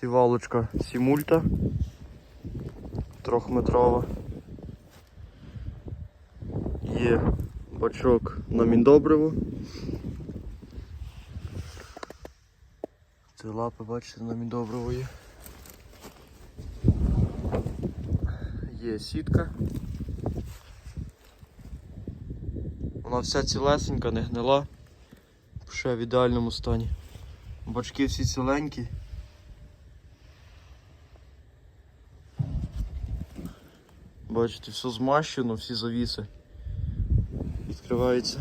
Сівалочка Сімульта. Трьохметрова. Є бачок на міндобриво. Це лапи, бачите, на міндобриво є. Є сітка. Вона вся цілесенька, не гнила. Ще в ідеальному стані. Бачки всі ціленькі. Бачите, все змащено, всі завіси. Відкривається.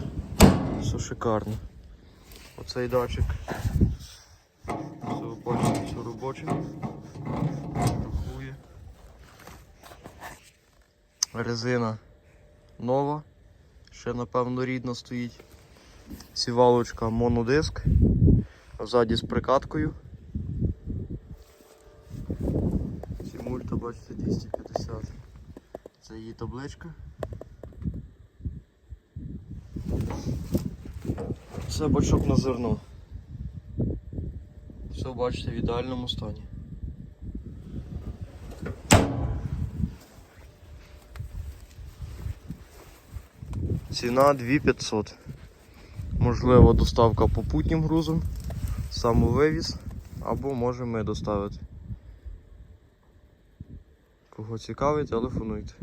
Все шикарно. Оцей датчик. Все бачите, все робоче. Рахує. Резина нова. Ще напевно рідна стоїть. Сівалочка монодиск. Ззаді з прикаткою. Сімульта, бачите, 250. Це її табличка. Це бачок на зерно. Все бачите в ідеальному стані. Ціна 2500. Можливо, доставка попутнім грузом, самовивіз, або можемо ми доставити. Кого цікавить, телефонуйте.